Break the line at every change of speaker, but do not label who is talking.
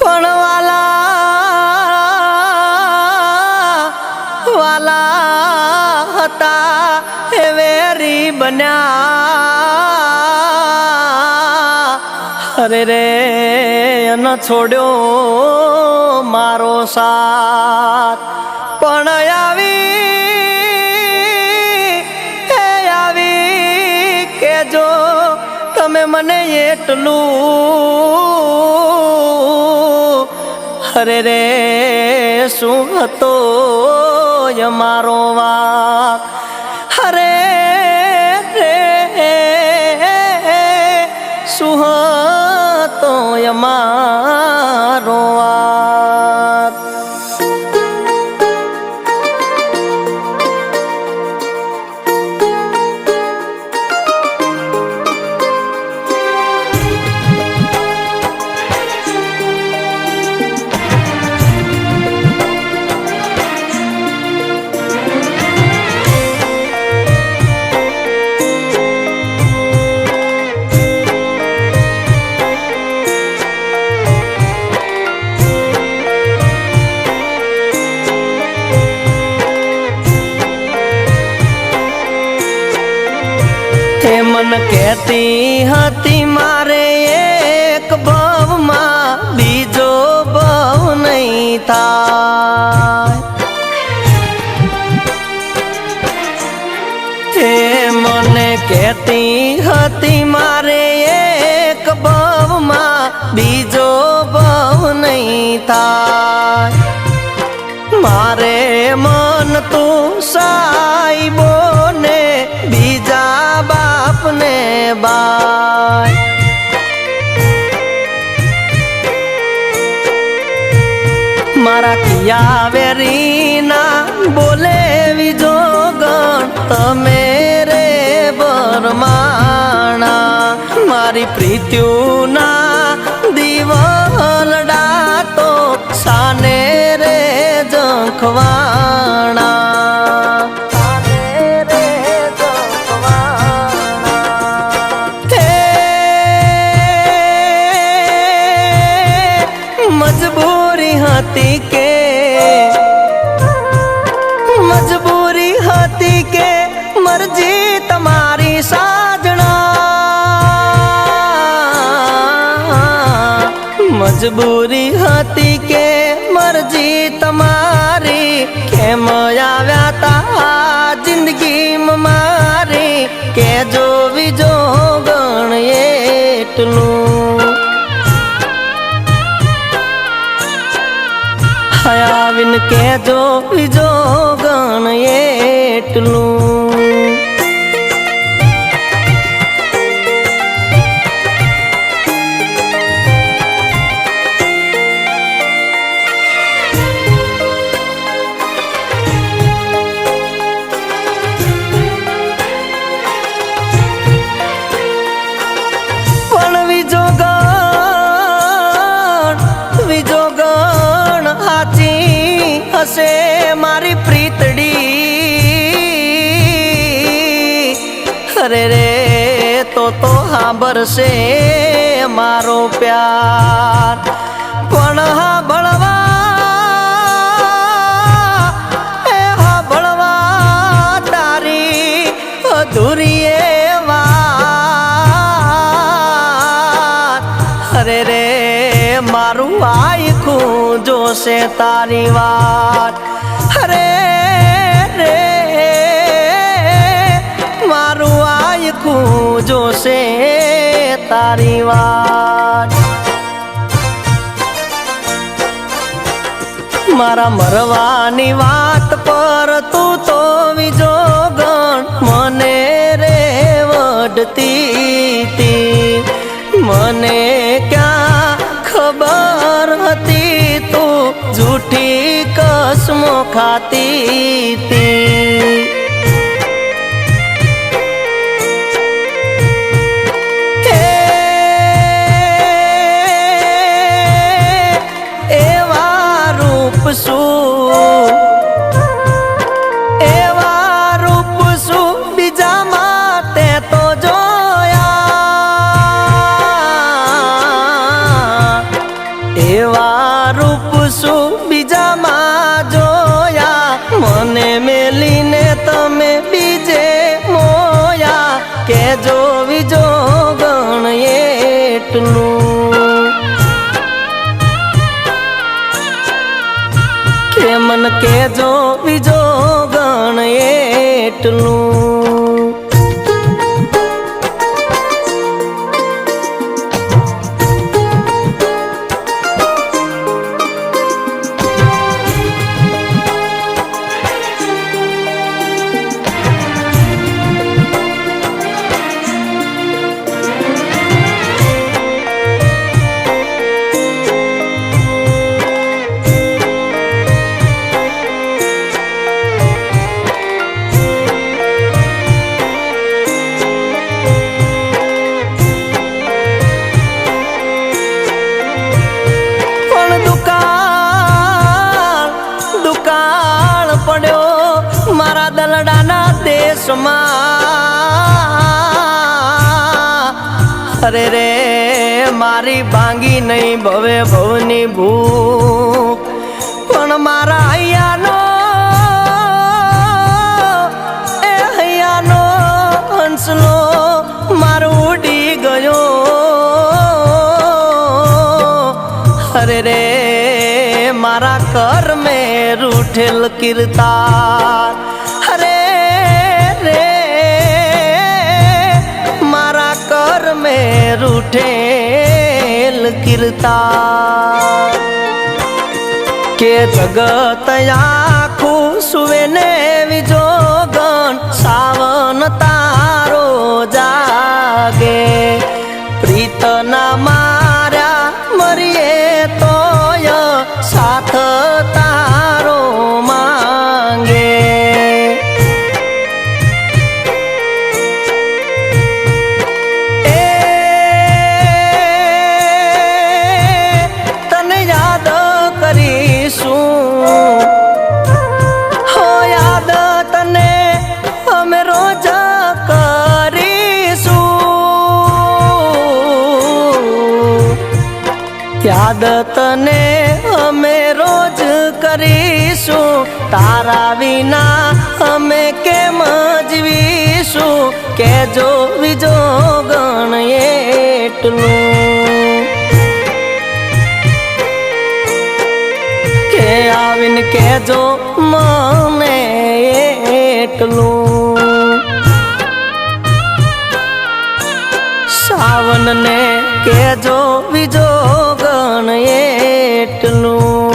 પણ વાલા વાલા હતા એ વેરી બન્યા. અરે રે ન છોડ્યો મારો સાથ. અરે રે શું હતો અમારો વાક? અરે રે શું હતો અમારો તે કહેતી હતી, મારે એક ભવમાં બીજો ભવ નહીં થાય. એ મને કહેતી હતી, મારે એક ભવમાં બીજો ભવ નહીં થાય. મારા કિયા બોલે વિજો ગણ તમે રે બરમાણા મારી પ્રીત્યુના દિવલડા મજબૂરી હતી કે મજબૂરી હતી કે મરજી તમારી સાજણા મજબૂરી હતી કે મરજી તમારી કેમ આવ્યા તા જિંદગીમાં મારી કે જો વિજો ગણ એટલું આવીને કેજો બીજો ગણ એટલું. હશે મારી પ્રીતડી. અરે રે, તો તો સાંભળશે મારો પ્યાર. પણ હા બળવા એ હા બળવા તારી અધૂરી અરે રે, મારું આયખું જોશે તારી વાત. હરે રે, મારું આયકું જોશે તારી વાત. મારા મરવાની વાત પર તું તો વિજો ગણ. મને રે વડતી મને કસમો ખાતી તી મને મેલીને તમે બીજે મોયા કે જો વિજો ગણ એટલું. કે મન કેજો બીજો ગણ એટલું. દલડાના દેશમાં. અરે રે, મારી ભાંગી નહીં ભવે ભવની ભૂખ. પણ મારા અહીંયાનો એ અહીંયાનો હંસલો મારું ઉડી ગયો. અરે રે, મારા કર મેં રૂઠેલ કીર્તાર. મેં કીર્તા કે જગત આખું સુવે ને તને અમે રોજ કરીશું. તારા વિના અમે કેમ જીવીશું? કે જો બીજો ગણ એટલું. કે આવીને કેજો મને એટલું. સાવન ને કે જો બીજો ગણ એટલું